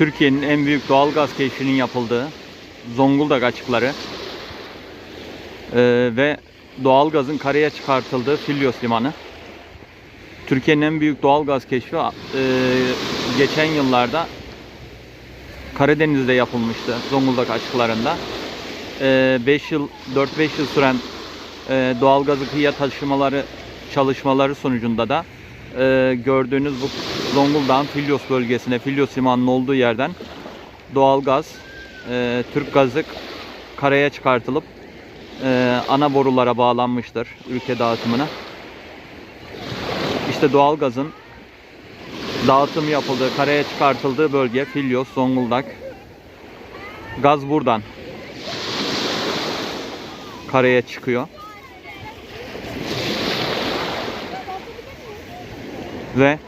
Türkiye'nin en büyük doğal gaz keşfinin yapıldığı Zonguldak açıkları Ee, ve doğal gazın karaya çıkartıldığı Filyos Limanı. Türkiye'nin en büyük doğal gaz keşfi e, geçen yıllarda Karadeniz'de yapılmıştı Zonguldak açıklarında. 5 yıl 4-5 yıl süren e, doğal gazı kıyıya taşımaları çalışmaları sonucunda da e, gördüğünüz bu Zonguldak'ın Filyos bölgesine, Filyos limanının olduğu yerden doğal gaz, e, Türk gazı karaya çıkartılıp e, ana borulara bağlanmıştır ülke dağıtımına. İşte doğal gazın dağıtım yapıldığı, karaya çıkartıldığı bölge Filyos, Zonguldak. Gaz buradan karaya çıkıyor. Ve